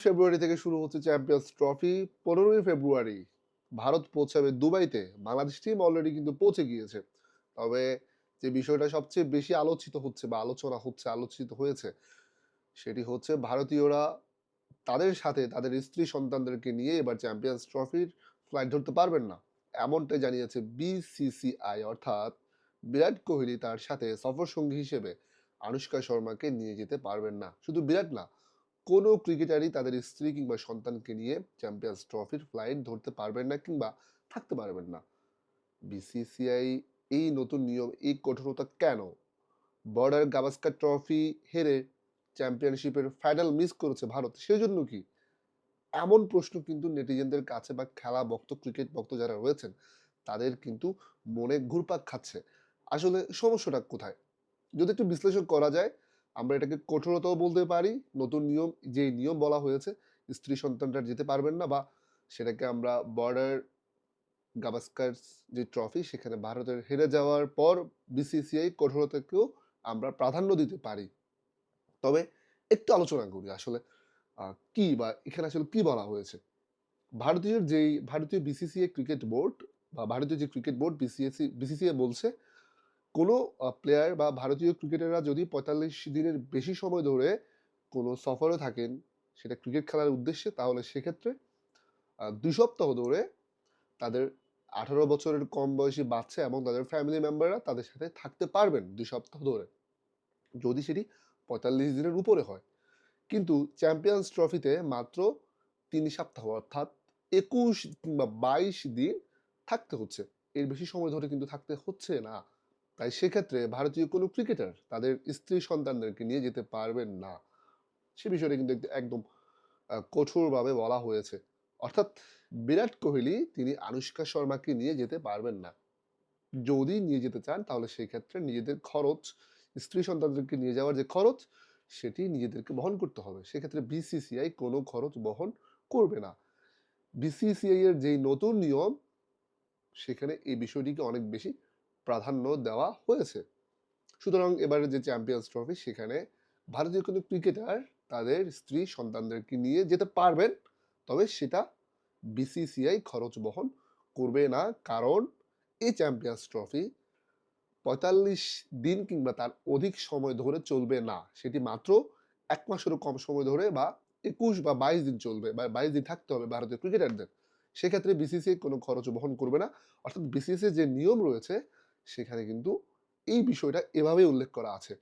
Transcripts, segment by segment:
ফেব্রুয়ারি থেকে শুরু হচ্ছে চ্যাম্পিয়ন্স ট্রফি পনেরোই ফেব্রুয়ারি ভারত পৌঁছাবে দুবাইতে। বাংলাদেশ টিম অলরেডি কিন্তু পৌঁছে গিয়েছে। তবে যে বিষয়টা সবচেয়ে বেশি আলোচিত হচ্ছে বা আলোচনা হচ্ছে, আলোচিত হয়েছে, সেটি হচ্ছে ভারতীয়রা তাদের সাথে তাদের স্ত্রী সন্তানদেরকে নিয়ে এবার চ্যাম্পিয়ন্স ট্রফির ফ্লাইট ধরতে পারবেন না। এমনটাই জানিয়েছে বিসিসিআই অর্থাৎ বিরাট কোহলি তার সাথে সফর সঙ্গী হিসেবে, আনুষ্কা শর্মাকে নিয়ে যেতে পারবেন না। শুধু বিরাট না কোনো ক্রিকেটারই তাদের স্ত্রী কিংবা সন্তানকে নিয়ে চ্যাম্পিয়ন্স ট্রফির ফ্লাইট ধরতে পারবেন না কিংবা থাকতে পারবেন না। বিসিসিআই এই নতুন নিয়ম, এই কঠোরতা কেন? বর্ডার গাভাস্কার ট্রফি হেরে চ্যাম্পিয়নশিপের ফাইনাল মিস করেছে ভারত, সেজন্য কি? এমন প্রশ্ন কিন্তু নেটিজেনদের কাছে বা খেলা ভক্ত, ক্রিকেট ভক্ত যারা রয়েছেন, তাদের কিন্তু মনে ঘুরপাক খাচ্ছে। আসলে সমস্যাটা কোথায়? যদি একটু বিশ্লেষণ করা যায় আমরা এটাকে কঠোরতাও বলতে পারি, নতুন নিয়ম যে নিয়ম বলা হয়েছে, স্ত্রী সন্তানরা যেতে পারবেন না বা সেটাকে আমরা বর্ডার গাভাস্কার যে ট্রফি সেখানে ভারতের হেরে যাওয়ার পর বিসিসিআই কঠোরতাকেও আমরা প্রাধান্য দিতে পারি। তবে একটু আলোচনা করি আসলে কি বা এখানে আসলে কি বলা হয়েছে? ভারতীয় যেই, ভারতীয় বিসিসিআই ক্রিকেট বোর্ড বা ভারতীয় যে ক্রিকেট বোর্ড বিসিএসি বিসিসিআই বলছে কোনো প্লেয়ার বা ভারতীয় ক্রিকেটাররা যদি পঁয়তাল্লিশ দিনের বেশি সময় ধরে কোনো সফরে থাকেন, সেটা ক্রিকেট খেলার উদ্দেশ্যে, তাহলে সেক্ষেত্রে দুই সপ্তাহ ধরে তাদের আঠারো বছরের কম বয়সী বাচ্চা এবং তাদের ফ্যামিলি মেম্বাররা তাদের সাথে থাকতে পারবেন দুই সপ্তাহ ধরে। যদি সেটি পঁয়তাল্লিশ দিনের উপরে হয়। কিন্তু চ্যাম্পিয়ন্স ট্রফিতে মাত্র তিন সপ্তাহ, অর্থাৎ একুশ কিংবা বাইশ দিন থাকতে হচ্ছে। এর বেশি সময় ধরে কিন্তু থাকতে হচ্ছে না। তাই সেক্ষেত্রে ভারতীয় কোনো ক্রিকেটার তাদের স্ত্রী সন্তানদেরকে নিয়ে যেতে পারবেন না। সে বিষয়টা কিন্তু একদম- কঠোরভাবে বলা হয়েছে। অর্থাৎ বিরাট কোহলি, তিনি আনুষ্কা শর্মাকে নিয়ে যেতে পারবেন না। যদি নিয়ে যেতে চান, তাহলে সেই ক্ষেত্রে নিজেদের খরচ, স্ত্রী সন্তানদেরকে নিয়ে যাওয়ার যে খরচ, সেটি নিজেদেরকে বহন করতে হবে। সেক্ষেত্রে বিসিসিআই কোনো খরচ বহন করবে না। বিসিসিআই এর যেই নতুন নিয়ম, সেখানে এই বিষয়টিকে অনেক বেশি প্রাধান্য দেওয়া হয়েছে। সুতরাং এবারে যে চ্যাম্পিয়ন্স ট্রফি সেখানে ভারতীয় কোনো ক্রিকেটার তাদের স্ত্রী সন্তানদেরকে নিয়ে যেতে পারবেন, তবে সেটা বিসিসিআই খরচ বহন করবে না। কারণ এই চ্যাম্পিয়ন্স ট্রফি পঁয়তাল্লিশ দিন কিংবা তার অধিক সময় ধরে চলবে না। সেটি মাত্র এক মাসেরও কম সময় ধরে বা একুশ বা বাইশ দিন চলবে বা বাইশ দিন থাকতে হবে ভারতীয় ক্রিকেটারদের সেক্ষেত্রে বিসিসিআই কোনো খরচ বহন করবে না। অর্থাৎ বিসিসিআই যে নিয়ম রয়েছে সেখানে কিন্তু এই বিষয়টা এভাবেই উল্লেখ করা আছে,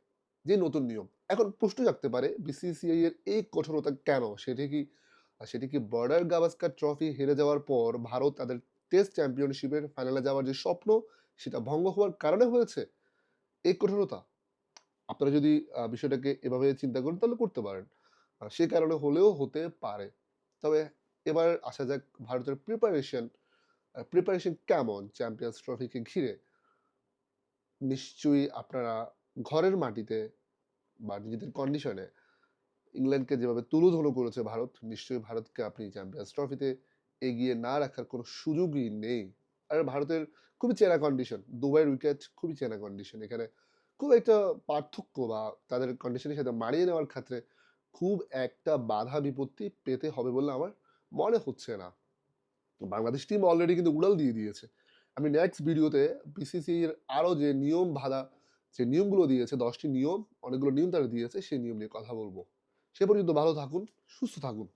যে নতুন নিয়ম। এখন প্রশ্ন জাগতে পারে বিসিসিআই এর এই কঠোরতা কেন? সেটি কি সেটি কি বর্ডার গাভাস্কার ট্রফি হেরে যাওয়ার পর ভারত তাদের টেস্ট চ্যাম্পিয়নশিপের ফাইনালে যাওয়ার যে স্বপ্ন, সেটা ভঙ্গ হওয়ার কারণে হয়েছে? এই কঠোরতা? আপনারা যদি বিষয়টাকে এভাবে চিন্তা করেন, তাহলে করতে পারেন। সে কারণে হলেও হতে পারে। তবে এবার আসা যাক ভারতের প্রিপারেশন প্রিপারেশন কেমন? চ্যাম্পিয়ন্স ট্রফিকে ঘিরে। নিশ্চয়ই আপনারা ঘরের মাটিতে বা নিজেদের কন্ডিশনে ইংল্যান্ডকে যেভাবে তুলোধুলো করেছে ভারত, নিশ্চয়ই ভারতকে আপনি চ্যাম্পিয়ন্স ট্রফিতে এগিয়ে না রাখার কোনো সুযোগই নেই। আর ভারতের খুবই চেনা কন্ডিশন দুবাইয়ের উইকেট খুবই চেনা কন্ডিশন এখানে খুব একটা পার্থক্য বা তাদের কন্ডিশনের সাথে মানিয়ে নেওয়ার ক্ষেত্রে খুব একটা বাধা বিপত্তি পেতে হবে বলে আমার মনে হচ্ছে না। বাংলাদেশ টিম অলরেডি কিন্তু উড়াল দিয়ে দিয়েছে। আমি নেক্সট ভিডিওতে বিসিসির আরও যে নিয়ম ভাড়া যে নিয়মগুলো দিয়েছে, দশটি নিয়ম, অনেকগুলো নিয়ম তারা দিয়েছে, সেই নিয়ম নিয়ে কথা বলব। সে পর্যন্ত ভালো থাকুন, সুস্থ থাকুন।